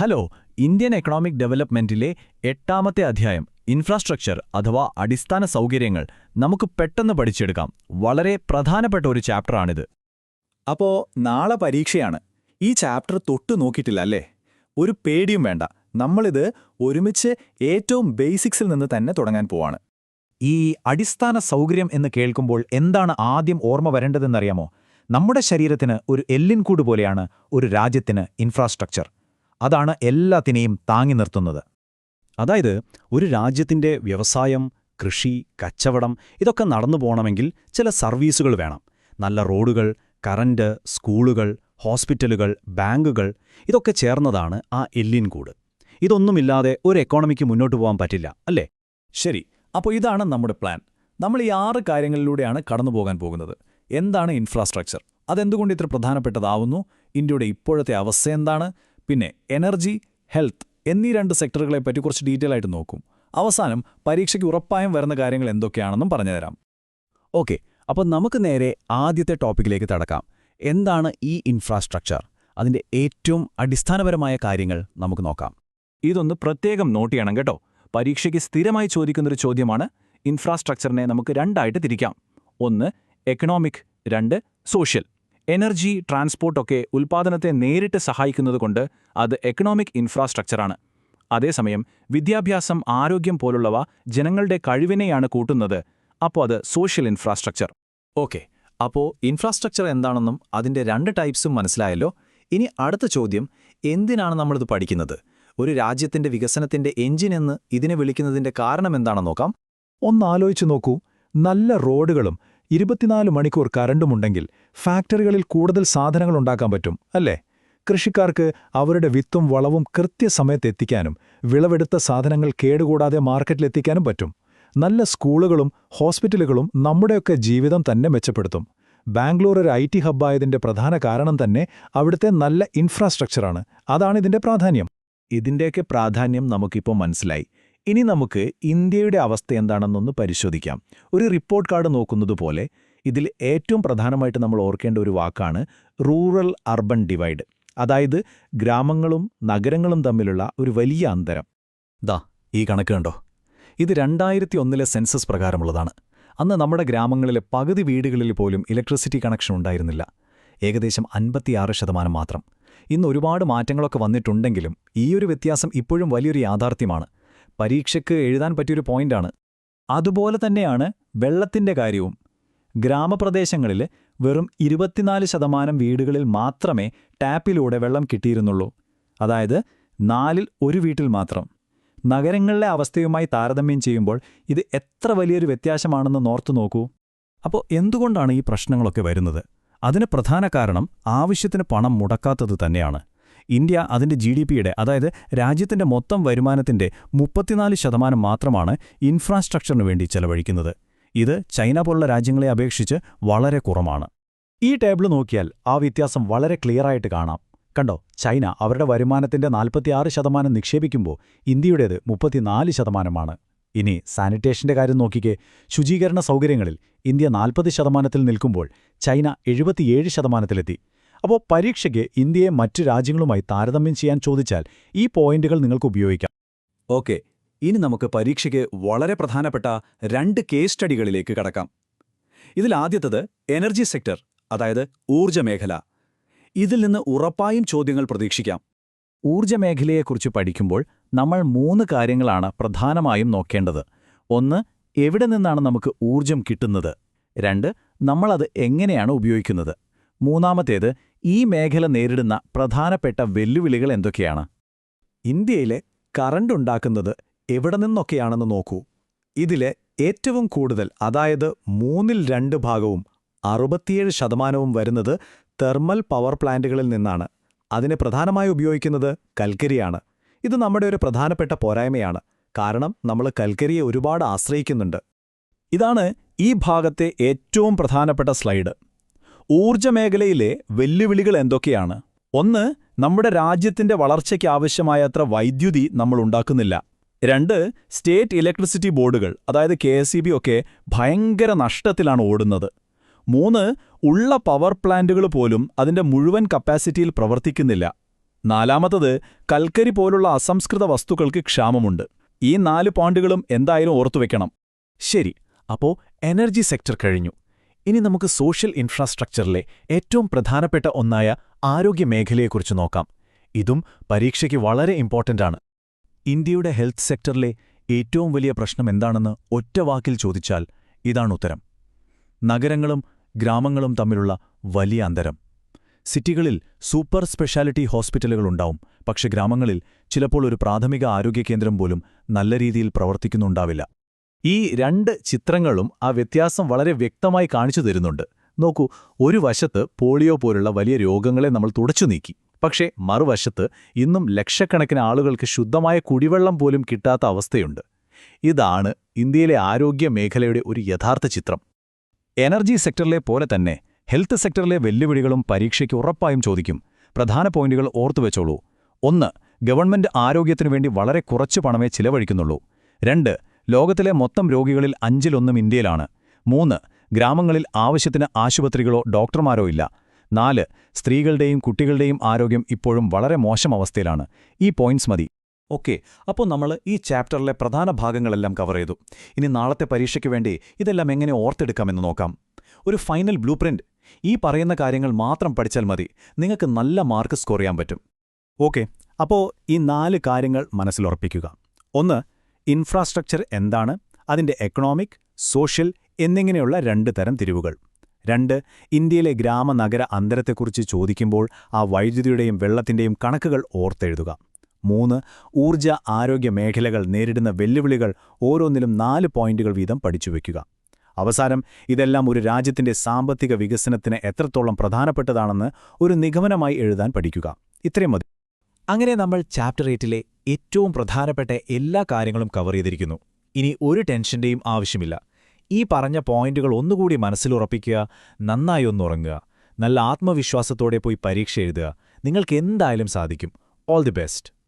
Hello Indian economic ഡെവലപ്മെന്റിലെ എട്ടാമത്തെ അധ്യായം infrastructure അഥവാ അടിസ്ഥാന സൗകര്യങ്ങൾ നമുക്ക് പെട്ടെന്ന് പഠിച്ചെടുക്കാം. വളരെ പ്രധാനപ്പെട്ട ഒരു ചാപ്റ്ററാണിത്. അപ്പോ നാളെ പരീക്ഷയാണ്. ഈ ചാപ്റ്റർ തൊട്ടു നോക്കിയിട്ടില്ല അല്ലേ? ഒരു പേടിയും വേണ്ട. നമ്മളിത് ഒരുമിച്ച് ഏറ്റവും ബേസിക്സിൽ നിന്ന് തന്നെ തുടങ്ങാൻ പോവാണ്. ഈ അടിസ്ഥാന സൗകര്യം എന്ന് കേൾക്കുമ്പോൾ എന്താണ് ആദ്യം ഓർമ്മ വരേണ്ടതെന്നറിയാമോ? നമ്മുടെ ശരീരത്തിന് ഒരു എല്ലിൻകൂട് പോലെയാണ് ഒരു രാജ്യത്തിന് ഇൻഫ്രാസ്ട്രക്ചർ അതാണ് എല്ലാത്തിനെയും താങ്ങി നിർത്തുന്നത്. അതായത് ഒരു രാജ്യത്തിന്റെ വ്യവസായം കൃഷി കച്ചവടം ഇതൊക്കെ നടന്നു പോകണമെങ്കിൽ ചില സർവീസുകൾ വേണം. നല്ല റോഡുകൾ കറന്റ് സ്കൂളുകൾ ഹോസ്പിറ്റലുകൾ ബാങ്കുകൾ ഇതൊക്കെ ചേർന്നതാണ് ആ എല്ലിൻ കൂട്. ഇതൊന്നുമില്ലാതെ ഒരു എക്കോണമിക്ക് മുന്നോട്ട് പോകാൻ പറ്റില്ല അല്ലേ? ശരി അപ്പോൾ ഇതാണ് നമ്മുടെ പ്ലാൻ. നമ്മൾ ഈ ആറ് കാര്യങ്ങളിലൂടെയാണ് കടന്നു പോകാൻ പോകുന്നത്. എന്താണ് ഇൻഫ്രാസ്ട്രക്ചർ? അതെന്തുകൊണ്ട് ഇത്ര പ്രധാനപ്പെട്ടതാവുന്നു? ഇന്ത്യയുടെ ഇപ്പോഴത്തെ അവസ്ഥ എന്താണ്? പിന്നെ എനർജി ഹെൽത്ത് എന്നീ രണ്ട് സെക്ടറുകളെ പറ്റി കുറച്ച് ഡീറ്റെയിൽ ആയിട്ട് നോക്കും. അവസാനം പരീക്ഷയ്ക്ക് ഉറപ്പായും വരുന്ന കാര്യങ്ങൾ എന്തൊക്കെയാണെന്നും പറഞ്ഞുതരാം. ഓക്കെ അപ്പോൾ നമുക്ക് നേരെ ആദ്യത്തെ ടോപ്പിക്കിലേക്ക് തടക്കാം. എന്താണ് ഈ ഇൻഫ്രാസ്ട്രക്ചർ? അതിന്റെ ഏറ്റവും അടിസ്ഥാനപരമായ കാര്യങ്ങൾ നമുക്ക് നോക്കാം. ഇതൊന്ന് പ്രത്യേകം നോട്ട് ചെയ്യണം കേട്ടോ. പരീക്ഷയ്ക്ക് സ്ഥിരമായി ചോദിക്കുന്നൊരു ചോദ്യമാണ് ഇൻഫ്രാസ്ട്രക്ചറിനെ നമുക്ക് രണ്ടായിട്ട് തിരിക്കാം. ഒന്ന് എക്കണോമിക് രണ്ട് സോഷ്യൽ. എനർജി ട്രാൻസ്പോർട്ടൊക്കെ ഉൽപ്പാദനത്തെ നേരിട്ട് സഹായിക്കുന്നതുകൊണ്ട് അത് എക്കണോമിക് ഇൻഫ്രാസ്ട്രക്ചറാണ് അതേസമയം വിദ്യാഭ്യാസം ആരോഗ്യം പോലുള്ളവ ജനങ്ങളുടെ കഴിവിനെയാണ് കൂട്ടുന്നത്. അപ്പോൾ അത് സോഷ്യൽ ഇൻഫ്രാസ്ട്രക്ചർ ഓക്കെ അപ്പോൾ ഇൻഫ്രാസ്ട്രക്ചർ എന്താണെന്നും അതിന്റെ രണ്ട് ടൈപ്സും മനസ്സിലായല്ലോ. ഇനി അടുത്ത ചോദ്യം എന്തിനാണ് നമ്മളിത് പഠിക്കുന്നത്? ഒരു രാജ്യത്തിന്റെ വികസനത്തിന്റെ എഞ്ചിൻ എന്ന് ഇതിനെ വിളിക്കുന്നതിന്റെ കാരണം എന്താണെന്ന് നോക്കാം. ഒന്നാലോചിച്ച് നോക്കൂ. നല്ല റോഡുകളും ഇരുപത്തിനാല് മണിക്കൂർ കറണ്ടുമുണ്ടെങ്കിൽ ഫാക്ടറികളിൽ കൂടുതൽ സാധനങ്ങൾ ഉണ്ടാക്കാൻ പറ്റും അല്ലേ? കൃഷിക്കാർക്ക് അവരുടെ വിത്തും വളവും കൃത്യസമയത്ത് എത്തിക്കാനും വിളവെടുത്ത സാധനങ്ങൾ കേടുകൂടാതെ മാർക്കറ്റിലെത്തിക്കാനും പറ്റും. നല്ല സ്കൂളുകളും ഹോസ്പിറ്റലുകളും നമ്മുടെയൊക്കെ ജീവിതം തന്നെ മെച്ചപ്പെടുത്തും. ബാംഗ്ലൂർ ഒരു ഐ ടി ഹബ്ബായതിന്റെ പ്രധാന കാരണം തന്നെ അവിടുത്തെ നല്ല ഇൻഫ്രാസ്ട്രക്ചറാണ്. അതാണ് ഇതിന്റെ പ്രാധാന്യം. ഇതിന്റെയൊക്കെ പ്രാധാന്യം നമുക്കിപ്പോൾ മനസ്സിലായി. ഇനി നമുക്ക് ഇന്ത്യയുടെ അവസ്ഥ എന്താണെന്നൊന്ന് പരിശോധിക്കാം. ഒരു റിപ്പോർട്ട് കാർഡ് നോക്കുന്നതുപോലെ ഇതിൽ ഏറ്റവും പ്രധാനമായിട്ട് നമ്മൾ ഓർക്കേണ്ട ഒരു വാക്കാണ് റൂറൽ അർബൻ ഡിവൈഡ് അതായത് ഗ്രാമങ്ങളും നഗരങ്ങളും തമ്മിലുള്ള ഒരു വലിയ അന്തരം. ദാ ഈ കണക്ക് കണ്ടോ? ഇത് രണ്ടായിരത്തി ഒന്നിലെ സെൻസസ് പ്രകാരമുള്ളതാണ്. അന്ന് നമ്മുടെ ഗ്രാമങ്ങളിലെ പകുതി വീടുകളിൽ പോലും ഇലക്ട്രിസിറ്റി കണക്ഷൻ ഉണ്ടായിരുന്നില്ല. ഏകദേശം അൻപത്തിയാറ് ശതമാനം മാത്രം. ഇന്ന് ഒരുപാട് മാറ്റങ്ങളൊക്കെ വന്നിട്ടുണ്ടെങ്കിലും ഈയൊരു വ്യത്യാസം ഇപ്പോഴും വലിയൊരു യാഥാർത്ഥ്യമാണ്. പരീക്ഷയ്ക്ക് എഴുതാൻ പറ്റിയൊരു പോയിന്റാണ്. അതുപോലെ തന്നെയാണ് വെള്ളത്തിന്റെ കാര്യവും. ഗ്രാമപ്രദേശങ്ങളിൽ വെറും ഇരുപത്തിനാല് ശതമാനം വീടുകളിൽ മാത്രമേ ടാപ്പിലൂടെ വെള്ളം കിട്ടിയിരുന്നുള്ളൂ. അതായത് നാലിൽ ഒരു വീട്ടിൽ മാത്രം. നഗരങ്ങളിലെ അവസ്ഥയുമായി താരതമ്യം ചെയ്യുമ്പോൾ ഇത് എത്ര വലിയൊരു വ്യത്യാസമാണെന്ന് നോർത്തു നോക്കൂ. അപ്പോൾ എന്തുകൊണ്ടാണ് ഈ പ്രശ്നങ്ങളൊക്കെ വരുന്നത്? അതിന് പ്രധാന കാരണം ആവശ്യത്തിന് പണം മുടക്കാത്തത് തന്നെയാണ്. ഇന്ത്യ അതിന്റെ ജി ഡി പിയുടെ അതായത് രാജ്യത്തിന്റെ മൊത്തം വരുമാനത്തിന്റെ മുപ്പത്തിനാല് ശതമാനം മാത്രമാണ് ഇൻഫ്രാസ്ട്രക്ചറിനു വേണ്ടി ചെലവഴിക്കുന്നത്. ഇത് ചൈന പോലുള്ള രാജ്യങ്ങളെ അപേക്ഷിച്ച് വളരെ കുറവാണ് ഈ ടേബിൾ നോക്കിയാൽ ആ വ്യത്യാസം വളരെ ക്ലിയറായിട്ട് കാണാം. കണ്ടോ? ചൈന അവരുടെ വരുമാനത്തിന്റെ നാൽപ്പത്തിയാറ് ശതമാനം നിക്ഷേപിക്കുമ്പോൾ ഇന്ത്യയുടേത് മുപ്പത്തിനാല് ശതമാനമാണ്. ഇനി സാനിറ്റേഷന്റെ കാര്യം നോക്കിക്കേ. ശുചീകരണ സൗകര്യങ്ങളിൽ ഇന്ത്യ നാൽപ്പത് ശതമാനത്തിൽ നിൽക്കുമ്പോൾ ചൈന എഴുപത്തിയേഴ് ശതമാനത്തിലെത്തി. അപ്പോൾ പരീക്ഷയ്ക്ക് ഇന്ത്യയെ മറ്റ് രാജ്യങ്ങളുമായി താരതമ്യം ചെയ്യാൻ ചോദിച്ചാൽ ഈ പോയിന്റുകൾ നിങ്ങൾക്ക് ഉപയോഗിക്കാം. ഓക്കെ ഇനി നമുക്ക് പരീക്ഷയ്ക്ക് വളരെ പ്രധാനപ്പെട്ട രണ്ട് കേസ് സ്റ്റഡികളിലേക്ക് കടക്കാം. ഇതിലാദ്യത്തത് എനർജി സെക്ടർ അതായത് ഊർജമേഖല ഇതിൽ നിന്ന് ഉറപ്പായും ചോദ്യങ്ങൾ പ്രതീക്ഷിക്കാം. ഊർജമേഖലയെക്കുറിച്ച് പഠിക്കുമ്പോൾ നമ്മൾ മൂന്ന് കാര്യങ്ങളാണ് പ്രധാനമായും നോക്കേണ്ടത്. ഒന്ന് എവിടെ നിന്നാണ് നമുക്ക് ഊർജം കിട്ടുന്നത്? രണ്ട് നമ്മളത് എങ്ങനെയാണ് ഉപയോഗിക്കുന്നത്? മൂന്നാമത്തേത് ഈ മേഖല നേരിടുന്ന പ്രധാനപ്പെട്ട വെല്ലുവിളികൾ എന്തൊക്കെയാണ്? ഇന്ത്യയിലെ കറണ്ട് ഉണ്ടാക്കുന്നത് എവിടെ നിന്നൊക്കെയാണെന്ന് നോക്കൂ. ഇതിലെ ഏറ്റവും കൂടുതൽ അതായത് മൂന്നിൽ രണ്ട് ഭാഗവും അറുപത്തിയേഴ് ശതമാനവും വരുന്നത് തെർമൽ പവർ പ്ലാന്റുകളിൽ നിന്നാണ്. അതിനെ പ്രധാനമായി ഉപയോഗിക്കുന്നത് കൽക്കരിയാണ്. ഇത് നമ്മുടെ ഒരു പ്രധാനപ്പെട്ട പോരായ്മയാണ്. കാരണം നമ്മൾ കൽക്കരിയെ ഒരുപാട് ആശ്രയിക്കുന്നുണ്ട്. ഇതാണ് ഈ ഭാഗത്തെ ഏറ്റവും പ്രധാനപ്പെട്ട സ്ലൈഡ്. ഊർജമേഖലയിലെ വെല്ലുവിളികൾ എന്തൊക്കെയാണ്? ഒന്ന് നമ്മുടെ രാജ്യത്തിന്റെ വളർച്ചയ്ക്ക് ആവശ്യമായത്ര വൈദ്യുതി നമ്മൾ ഉണ്ടാക്കുന്നില്ല. രണ്ട് സ്റ്റേറ്റ് ഇലക്ട്രിസിറ്റി ബോർഡുകൾ അതായത് കെ ഒക്കെ ഭയങ്കര നഷ്ടത്തിലാണ് ഓടുന്നത്. മൂന്ന് ഉള്ള പവർ പ്ലാന്റുകൾ പോലും അതിന്റെ മുഴുവൻ കപ്പാസിറ്റിയിൽ പ്രവർത്തിക്കുന്നില്ല. നാലാമത്തത് കൽക്കരി പോലുള്ള അസംസ്കൃത വസ്തുക്കൾക്ക് ക്ഷാമമുണ്ട്. ഈ നാല് പോയിന്റുകളും എന്തായാലും ഓർത്തുവെക്കണം. ശരി അപ്പോ എനർജി സെക്ടർ കഴിഞ്ഞു. ഇനി നമുക്ക് സോഷ്യൽ ഇൻഫ്രാസ്ട്രക്ചറിലെ ഏറ്റവും പ്രധാനപ്പെട്ട ഒന്നായ ആരോഗ്യ മേഖലയെക്കുറിച്ച് നോക്കാം. ഇതും പരീക്ഷയ്ക്ക് വളരെ ഇമ്പോർട്ടന്റ് ആണ്. ഇന്ത്യയുടെ ഹെൽത്ത് സെക്ടറിലെ ഏറ്റവും വലിയ പ്രശ്നം എന്താണെന്ന് ഒറ്റ വാക്കിൽ ചോദിച്ചാൽ ഇതാണ് ഉത്തരം. നഗരങ്ങളും ഗ്രാമങ്ങളും തമ്മിലുള്ള വലിയ അന്തരം. സിറ്റികളിൽ സൂപ്പർ സ്പെഷ്യാലിറ്റി ഹോസ്പിറ്റലുകളുണ്ടാവും പക്ഷെ ഗ്രാമങ്ങളിൽ ചിലപ്പോൾ ഒരു പ്രാഥമിക ആരോഗ്യ കേന്ദ്രം പോലും നല്ല രീതിയിൽ പ്രവർത്തിക്കുന്നുണ്ടാവില്ല. ഈ രണ്ട് ചിത്രങ്ങളും ആ വ്യത്യാസം വളരെ വ്യക്തമായി കാണിച്ചു തരുന്നുണ്ട്. നോക്കൂ ഒരു വശത്ത് പോളിയോ പോലുള്ള വലിയ രോഗങ്ങളെ നമ്മൾ തുടച്ചു നീക്കി. പക്ഷേ മറുവശത്ത് ഇന്നും ലക്ഷക്കണക്കിന് ആളുകൾക്ക് ശുദ്ധമായ കുടിവെള്ളം പോലും കിട്ടാത്ത അവസ്ഥയുണ്ട്. ഇതാണ് ഇന്ത്യയിലെ ആരോഗ്യ മേഖലയുടെ ഒരു യഥാർത്ഥ ചിത്രം. എനർജി സെക്ടറിലെ പോലെ തന്നെ ഹെൽത്ത് സെക്ടറിലെ വെല്ലുവിളികളും പരീക്ഷയ്ക്ക് ഉറപ്പായും ചോദിക്കും. പ്രധാന പോയിന്റുകൾ ഓർത്തുവെച്ചോളൂ ഒന്ന് ഗവൺമെന്റ് ആരോഗ്യത്തിനു വേണ്ടി വളരെ കുറച്ച് പണമേ ചിലവഴിക്കുന്നുള്ളൂ. രണ്ട് ലോകത്തിലെ മൊത്തം രോഗികളിൽ അഞ്ചിലൊന്നും ഇന്ത്യയിലാണ്. മൂന്ന് ഗ്രാമങ്ങളിൽ ആവശ്യത്തിന് ആശുപത്രികളോ ഡോക്ടർമാരോ ഇല്ല. നാല് സ്ത്രീകളുടെയും കുട്ടികളുടെയും ആരോഗ്യം ഇപ്പോഴും വളരെ മോശം അവസ്ഥയിലാണ്. ഈ പോയിന്റ്സ് മതി. ഓക്കെ അപ്പോൾ നമ്മൾ ഈ ചാപ്റ്ററിലെ പ്രധാന ഭാഗങ്ങളെല്ലാം കവർ ചെയ്തു. ഇനി നാളത്തെ പരീക്ഷയ്ക്ക് വേണ്ടി ഇതെല്ലാം എങ്ങനെ ഓർത്തെടുക്കാമെന്ന് നോക്കാം. ഒരു ഫൈനൽ ബ്ലൂ ഈ പറയുന്ന കാര്യങ്ങൾ മാത്രം പഠിച്ചാൽ മതി. നിങ്ങൾക്ക് നല്ല മാർക്ക് സ്കോർ ചെയ്യാൻ പറ്റും. ഓക്കെ അപ്പോൾ ഈ നാല് കാര്യങ്ങൾ മനസ്സിലുറപ്പിക്കുക ഒന്ന് ഇൻഫ്രാസ്ട്രക്ചർ എന്താണ് അതിന്റെ എക്കണോമിക് സോഷ്യൽ എന്നിങ്ങനെയുള്ള രണ്ട് തരം തിരിവുകൾ. രണ്ട് ഇന്ത്യയിലെ ഗ്രാമ നഗര അന്തരത്തെക്കുറിച്ച് ചോദിക്കുമ്പോൾ ആ വൈദ്യുതിയുടെയും വെള്ളത്തിന്റെയും കണക്കുകൾ ഓർത്തെഴുതുക. മൂന്ന് ഊർജ ആരോഗ്യ മേഖലകൾ നേരിടുന്ന വെല്ലുവിളികൾ ഓരോന്നിലും നാല് പോയിന്റുകൾ വീതം പഠിച്ചുവെക്കുക അവസാനം ഇതെല്ലാം ഒരു രാജ്യത്തിന്റെ സാമ്പത്തിക വികസനത്തിന് എത്രത്തോളം പ്രധാനപ്പെട്ടതാണെന്ന് ഒരു നിഗമനമായി എഴുതാൻ പഠിക്കുക. ഇത്രയും മതി. അങ്ങനെ നമ്മൾ ചാപ്റ്റർ എയ്റ്റിലെ ഏറ്റവും പ്രധാനപ്പെട്ട എല്ലാ കാര്യങ്ങളും കവർ ചെയ്തിരിക്കുന്നു. ഇനി ഒരു ടെൻഷന്റെയും ആവശ്യമില്ല. ഈ പറഞ്ഞ പോയിന്റുകൾ ഒന്നുകൂടി മനസ്സിലുറപ്പിക്കുക നന്നായി ഒന്നുറങ്ങുക നല്ല ആത്മവിശ്വാസത്തോടെ പോയി പരീക്ഷ എഴുതുക നിങ്ങൾക്ക് എന്തായാലും സാധിക്കും. All the best